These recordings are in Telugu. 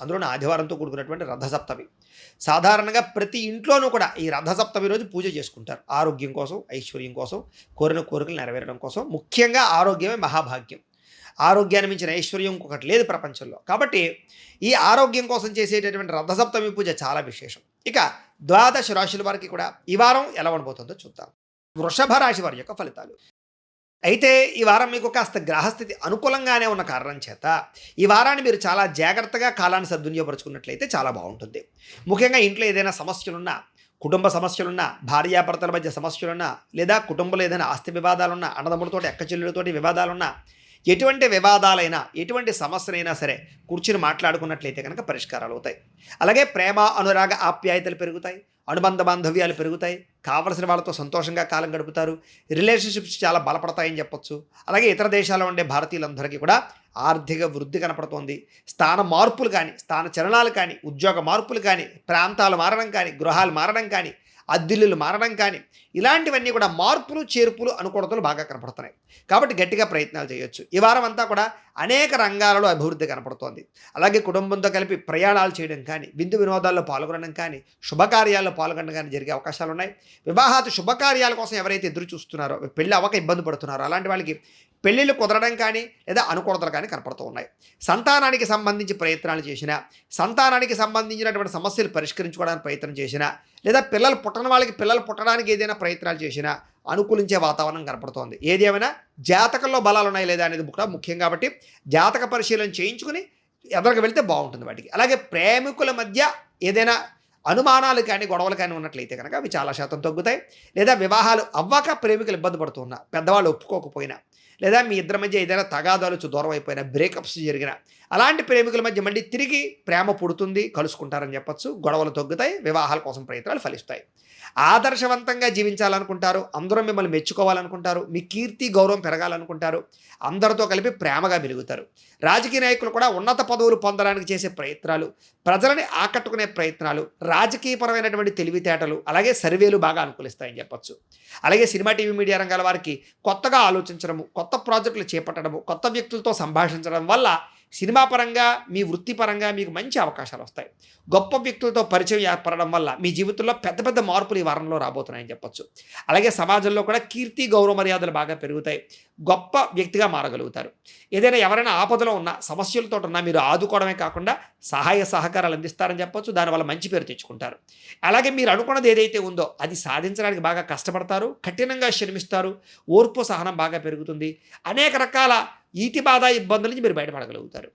అందులోనూ ఆదివారంతో కూడుకున్నటువంటి రథసప్తమి. సాధారణంగా ప్రతి ఇంట్లోనూ కూడా ఈ రథసప్తమి రోజు పూజ చేసుకుంటారు. ఆరోగ్యం కోసం ఐశ్వర్యం కోసం కోరిన కోరికలు నెరవేరడం కోసం. ముఖ్యంగా ఆరోగ్యమే మహాభాగ్యం. ఆరోగ్యాన్ని మించిన ఐశ్వర్యం ఇంకొకటి లేదు ప్రపంచంలో. కాబట్టి ఈ ఆరోగ్యం కోసం చేసేటటువంటి రథసప్తమి పూజ చాలా విశేషం. ఇక ద్వాదశ రాశుల వారికి కూడా ఈ వారం ఎలా ఉండబోతుందో చూద్దాం. వృషభ రాశి వారి యొక్క ఫలితాలు. అయితే ఈ వారం మీకు కాస్త గ్రహస్థితి అనుకూలంగానే ఉన్న కారణం చేత ఈ వారాన్ని మీరు చాలా జాగ్రత్తగా కాలాన్ని సద్వినియోగపరుచుకున్నట్లయితే చాలా బాగుంటుంది. ముఖ్యంగా ఇంట్లో ఏదైనా సమస్యలున్నా కుటుంబ సమస్యలున్నా భార్యాభర్తల మధ్య సమస్యలున్నా లేదా కుటుంబంలో ఏదైనా ఆస్తి వివాదాలున్నా అన్నదమ్ములతో ఎక్కచెల్లులతోటి వివాదాలున్నా ఎటువంటి వివాదాలైనా ఎటువంటి సమస్యలైనా సరే కూర్చుని మాట్లాడుకున్నట్లయితే కనుక పరిష్కారాలు అవుతాయి. అలాగే ప్రేమ అనురాగ ఆప్యాయతలు పెరుగుతాయి. అనుబంధ బాంధవ్యాలు పెరుగుతాయి. కావలసిన వాళ్ళతో సంతోషంగా కాలం గడుపుతారు. రిలేషన్షిప్స్ చాలా బలపడతాయని చెప్పొచ్చు. అలాగే ఇతర దేశాల్లో ఉండే భారతీయులందరికీ కూడా ఆర్థిక వృద్ధి కనపడుతోంది. స్థాన మార్పులు కానీ స్థాన చలనాలు కానీ ఉద్యోగ మార్పులు కానీ ప్రాంతాలు మారడం కానీ గృహాలు మారడం కానీ అద్దిల్లులు మారడం కానీ ఇలాంటివన్నీ కూడా మార్పులు చేర్పులు అనుకూలతలు బాగా కనపడుతున్నాయి. కాబట్టి గట్టిగా ప్రయత్నాలు చేయొచ్చు. ఈ వారం అంతా కూడా అనేక రంగాలలో అభివృద్ధి కనపడుతోంది. అలాగే కుటుంబంతో కలిపి ప్రయాణాలు చేయడం కానీ విందు వినోదాల్లో పాల్గొనడం కానీ శుభకార్యాల్లో పాల్గొనడం కానీ జరిగే అవకాశాలు ఉన్నాయి. వివాహాది శుభకార్యాల కోసం ఎవరైతే ఎదురు చూస్తున్నారో పెళ్ళి అవ్వక ఇబ్బంది పడుతున్నారో అలాంటి వాళ్ళకి పెళ్ళిళ్ళు కుదరడం కానీ లేదా అనుకూడతలు కానీ కనపడుతూ ఉన్నాయి. సంతానానికి సంబంధించి ప్రయత్నాలు చేసినా సంతానానికి సంబంధించినటువంటి సమస్యలు పరిష్కరించుకోవడానికి ప్రయత్నం చేసినా లేదా పిల్లలు పుట్టని వాళ్ళకి పిల్లలు పుట్టడానికి ఏదైనా ప్రయత్నాలు చేసినా అనుకూలించే వాతావరణం కనపడుతోంది. ఏదేమైనా జాతకంలో బలాలు ఉన్నాయి లేదా అనేది కూడా ముఖ్యం కాబట్టి జాతక పరిశీలన చేయించుకుని ఎదరికి వెళ్తే బాగుంటుంది వాటికి. అలాగే ప్రేమికుల మధ్య ఏదైనా అనుమానాలు కానీ గొడవలు కానీ ఉన్నట్లయితే కనుక అవి చాలా శాతం తగ్గుతాయి. లేదా వివాహాలు అవ్వక ప్రేమికులు ఇబ్బంది పడుతున్నా పెద్దవాళ్ళు ఒప్పుకోకపోయినా లేదా మీ ఇద్దరి మధ్య ఏదైనా తగాదాలు దూరం అయిపోయిన బ్రేకప్స్ జరిగిన అలాంటి ప్రేమికుల మధ్య మళ్ళీ తిరిగి ప్రేమ పుడుతుంది కలుసుకుంటారని చెప్పచ్చు. గొడవలు తగ్గుతాయి వివాహాల కోసం ప్రయత్నాలు ఫలిస్తాయి. ఆదర్శవంతంగా జీవించాలనుకుంటారు అందరూ మిమ్మల్ని మెచ్చుకోవాలనుకుంటారు మీ కీర్తి గౌరవం పెరగాలనుకుంటారు అందరితో కలిపి ప్రేమగా మెలుగుతారు. రాజకీయ నాయకులు కూడా ఉన్నత పదవులు పొందడానికి చేసే ప్రయత్నాలు ప్రజలని ఆకట్టుకునే ప్రయత్నాలు రాజకీయపరమైనటువంటి తెలివితేటలు అలాగే సర్వేలు బాగా అనుకూలిస్తాయని చెప్పొచ్చు. అలాగే సినిమా టీవీ మీడియా రంగాల వారికి కొత్తగా ఆలోచించడము కొత్త కొత్త ప్రాజెక్టులు చేపట్టడము కొత్త వ్యక్తులతో సంభాషించడం వల్ల సినిమా పరంగా మీ వృత్తిపరంగా మీకు మంచి అవకాశాలు వస్తాయి. గొప్ప వ్యక్తులతో పరిచయం ఏర్పడడం వల్ల మీ జీవితంలో పెద్ద పెద్ద మార్పులు ఈ వారంలో రాబోతున్నాయని చెప్పొచ్చు. అలాగే సమాజంలో కూడా కీర్తి గౌరవ మర్యాదలు బాగా పెరుగుతాయి. గొప్ప వ్యక్తిగా మారగలుగుతారు. ఏదైనా ఎవరైనా ఆపదలో ఉన్న సమస్యలతో ఉన్నా మీరు ఆదుకోవడమే కాకుండా సహాయ సహకారాలు అందిస్తారని చెప్పొచ్చు. దానివల్ల మంచి పేరు తెచ్చుకుంటారు. అలాగే మీరు అనుకున్నది ఏదైతే ఉందో అది సాధించడానికి బాగా కష్టపడతారు. కఠినంగా శ్రమిస్తారు. ఓర్పు సహనం బాగా పెరుగుతుంది. అనేక రకాల ఈతి బాధ ఇబ్బందుల నుంచి మీరు బయటపడగలుగుతారు.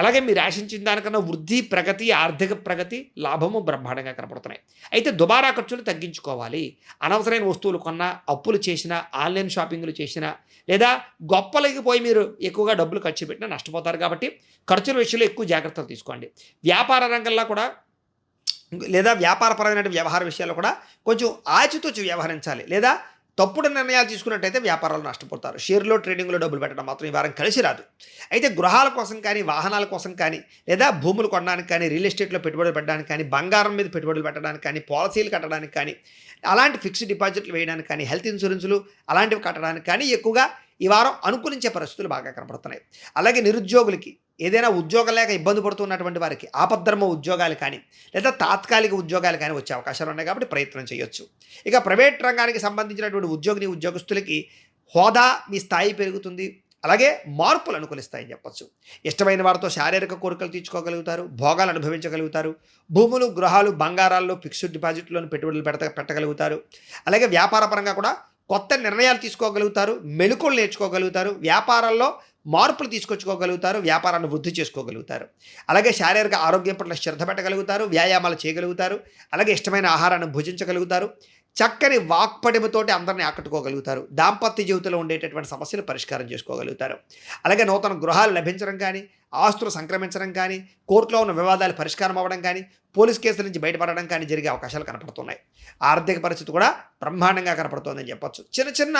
అలాగే మీరు ఆశించిన దానికన్నా వృద్ధి ప్రగతి ఆర్థిక ప్రగతి లాభము బ్రహ్మాండంగా కనపడుతున్నాయి. అయితే దుబారా ఖర్చులు తగ్గించుకోవాలి. అనవసరమైన వస్తువులు కొన్నా అప్పులు చేసినా ఆన్లైన్ షాపింగ్లు చేసినా లేదా గొప్పలకి పోయి మీరు ఎక్కువగా డబ్బులు ఖర్చు పెట్టినా నష్టపోతారు కాబట్టి ఖర్చుల విషయంలో ఎక్కువ జాగ్రత్తలు తీసుకోండి. వ్యాపార రంగంలో కూడా లేదా వ్యాపారపరమైన వ్యవహార విషయాల్లో కూడా కొంచెం ఆచితూచి వ్యవహరించాలి. లేదా తప్పుడు నిర్ణయాలు తీసుకున్నట్టయితే వ్యాపారాలు నష్టపోతారు. షేర్లో ట్రేడింగ్లో డబ్బులు పెట్టడం మాత్రం ఈ వారం కలిసి రాదు. అయితే గృహాల కోసం కానీ వాహనాల కోసం కానీ లేదా భూములు కొనడానికి కానీ రియల్ ఎస్టేట్లో పెట్టుబడులు పెట్టడానికి కానీ బంగారం మీద పెట్టుబడులు పెట్టడానికి కానీ పాలసీలు కట్టడానికి కానీ అలాంటి ఫిక్స్డ్ డిపాజిట్లు వేయడానికి కానీ హెల్త్ ఇన్సూరెన్సులు అలాంటివి కట్టడానికి కానీ ఎక్కువగా ఈ వారం అనుకూలించే పరిస్థితులు బాగా కనపడుతున్నాయి. అలాగే నిరుద్యోగులకి ఏదైనా ఉద్యోగం లేక ఇబ్బంది పడుతున్నటువంటి వారికి ఆపద్ధర్మ ఉద్యోగాలు కానీ లేదా తాత్కాలిక ఉద్యోగాలు కానీ వచ్చే అవకాశాలు ఉన్నాయి కాబట్టి ప్రయత్నం చేయొచ్చు. ఇక ప్రైవేట్ రంగానికి సంబంధించినటువంటి ఉద్యోగిని ఉద్యోగస్తులకి హోదా మీ స్థాయి పెరుగుతుంది. అలాగే మార్పులు అనుకూలిస్తాయని చెప్పొచ్చు. ఇష్టమైన వారితో శారీరక కోరికలు తీర్చుకోగలుగుతారు భోగాలు అనుభవించగలుగుతారు భూములు గృహాలు బంగారాల్లో ఫిక్స్డ్ డిపాజిట్లను పెట్టుబడులు పెడత పెట్టగలుగుతారు. అలాగే వ్యాపారపరంగా కూడా కొత్త నిర్ణయాలు తీసుకోగలుగుతారు మెలుకులు నేర్చుకోగలుగుతారు. వ్యాపారాల్లో మార్పులు తీసుకొచ్చుకోగలుగుతారు వ్యాపారాన్ని వృద్ధి చేసుకోగలుగుతారు. అలాగే శారీరక ఆరోగ్యం పట్ల శ్రద్ధ పెట్టగలుగుతారు వ్యాయామాలు చేయగలుగుతారు అలాగే ఇష్టమైన ఆహారాన్ని భుజించగలుగుతారు చక్కని వాక్పటిమతోటి అందరిని ఆకట్టుకోగలుగుతారు దాంపత్య జీవితంలో ఉండేటటువంటి సమస్యలు పరిష్కారం చేసుకోగలుగుతారు. అలాగే నూతన గృహాలు లభించడం కానీ ఆస్తులు సంక్రమించడం కానీ కోర్టులో ఉన్న వివాదాలు పరిష్కారం అవ్వడం కానీ పోలీస్ కేసుల నుంచి బయటపడడం కానీ జరిగే అవకాశాలు కనపడుతున్నాయి. ఆర్థిక పరిస్థితి కూడా బ్రహ్మాండంగా కనపడుతోందని చెప్పొచ్చు. చిన్న చిన్న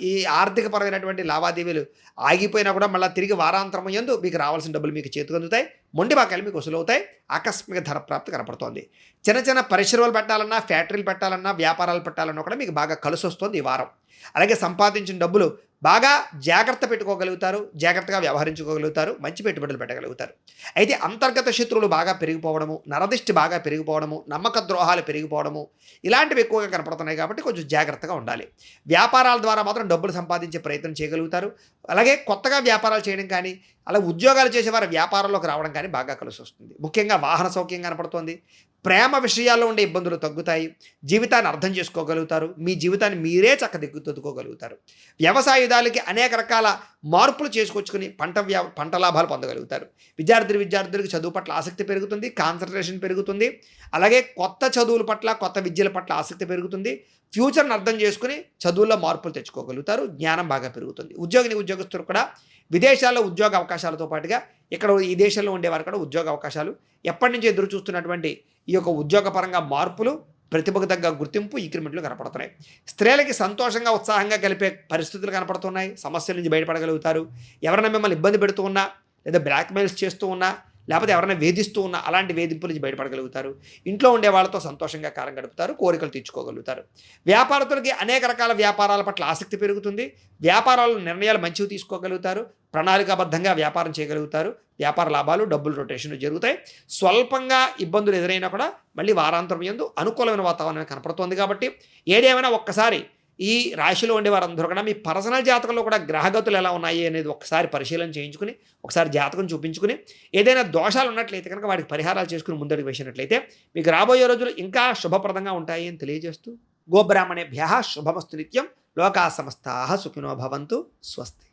ఈ ఆర్థిక పరమైనటువంటి లావాదేవీలు ఆగిపోయినా కూడా మళ్ళీ తిరిగి వారాంతరం ఎందు మీకు రావాల్సిన డబ్బులు మీకు చేతికి అందుతాయి. మొండి బాకాయలు మీకు వసూలు అవుతాయి. ఆకస్మిక ధర ప్రాప్తి కనపడుతోంది. చిన్న చిన్న పరిశ్రమలు పెట్టాలన్నా ఫ్యాక్టరీలు పెట్టాలన్నా వ్యాపారాలు పెట్టాలన్నా కూడా మీకు బాగా కలిసి వస్తుంది ఈ వారం. అలాగే సంపాదించిన డబ్బులు బాగా జాగ్రత్త పెట్టుకోగలుగుతారు జాగ్రత్తగా వ్యవహరించుకోగలుగుతారు మంచి పెట్టుబడులు పెట్టగలుగుతారు. అయితే అంతర్గత శత్రువులు బాగా పెరిగిపోవడము నరదిష్టి బాగా పెరిగిపోవడము నమ్మక ద్రోహాలు పెరిగిపోవడము ఇలాంటివి ఎక్కువగా కనపడుతున్నాయి కాబట్టి కొంచెం జాగ్రత్తగా ఉండాలి. వ్యాపారాల ద్వారా మాత్రం డబ్బులు సంపాదించే ప్రయత్నం చేయగలుగుతారు. అలాగే కొత్తగా వ్యాపారాలు చేయడం కానీ అలా ఉద్యోగాలు చేసేవారు వ్యాపారంలోకి రావడం కానీ బాగా కలిసి వస్తుంది ముఖ్యంగా వాహన సౌఖ్యం కనపడుతోంది. ప్రేమ విషయాల్లో ఉండే ఇబ్బందులు తగ్గుతాయి. జీవితాన్ని అర్థం చేసుకోగలుగుతారు. మీ జీవితాన్ని మీరే చక్కదిద్దుకోగలుగుతారు. వ్యవసాయుధాలకి అనేక రకాల మార్పులు చేసుకొచ్చుకుని పంట వ్యా పంట లాభాలు పొందగలుగుతారు. విద్యార్థులు విద్యార్థులకు చదువు పట్ల ఆసక్తి పెరుగుతుంది. కాన్సన్ట్రేషన్ పెరుగుతుంది. అలాగే కొత్త చదువుల పట్ల కొత్త విద్యల పట్ల ఆసక్తి పెరుగుతుంది. ఫ్యూచర్ని అర్థం చేసుకుని చదువుల్లో మార్పులు తెచ్చుకోగలుగుతారు. జ్ఞానం బాగా పెరుగుతుంది. ఉద్యోగిని ఉద్యోగస్తులు కూడా విదేశాల్లో ఉద్యోగ అవకాశాలతో పాటుగా ఇక్కడ ఈ దేశంలో ఉండేవారు కూడా ఉద్యోగ అవకాశాలు. ఎప్పటి నుంచి ఎదురు చూస్తున్నటువంటి ఈ యొక్క ఉద్యోగపరంగా మార్పులు ప్రతిభకు తగ్గ గుర్తింపు ఇంక్రిమెంట్లు కనపడుతున్నాయి. స్త్రీలకి సంతోషంగా ఉత్సాహంగా కలిపే పరిస్థితులు కనపడుతున్నాయి. సమస్యల నుంచి బయటపడగలుగుతారు. ఎవరైనా మిమ్మల్ని ఇబ్బంది పెడుతూ ఉన్నా లేదా బ్లాక్మెయిల్స్ చేస్తూ ఉన్నా లేకపోతే ఎవరైనా వేధిస్తూ ఉన్నా అలాంటి వేధింపుల నుంచి బయటపడగలుగుతారు. ఇంట్లో ఉండే వాళ్ళతో సంతోషంగా కాలం గడుపుతారు కోరికలు తీర్చుకోగలుగుతారు. వ్యాపారస్తులకి అనేక రకాల వ్యాపారాల పట్ల ఆసక్తి పెరుగుతుంది. వ్యాపారాల నిర్ణయాలు మంచివి తీసుకోగలుగుతారు. ప్రణాళికాబద్ధంగా వ్యాపారం చేయగలుగుతారు. వ్యాపార లాభాలు డబ్బులు రొటేషన్లు జరుగుతాయి. స్వల్పంగా ఇబ్బందులు ఎదురైనా కూడా మళ్ళీ వారాంతరం ఎందు అనుకూలమైన వాతావరణం కనపడుతోంది కాబట్టి ఏదేమైనా ఒక్కసారి ఈ రాశిలో ఉండే వారందరూ కూడా మీ పర్సనల్ జాతకంలో కూడా గ్రహగతులు ఎలా ఉన్నాయి అనేది ఒకసారి పరిశీలన చేయించుకుని ఒకసారి జాతకం చూపించుకుని ఏదైనా దోషాలు ఉన్నట్లయితే కనుక వాటికి పరిహారాలు చేసుకుని ముందడుగు వేసినట్లయితే మీకు రాబోయే రోజులు ఇంకా శుభప్రదంగా ఉంటాయి అని తెలియజేస్తూ గోబ్రాహ్మణేభ్య శుభమస్తు నిత్యం. లోకా సమస్తా సుఖినో భవంతు. స్వస్తి.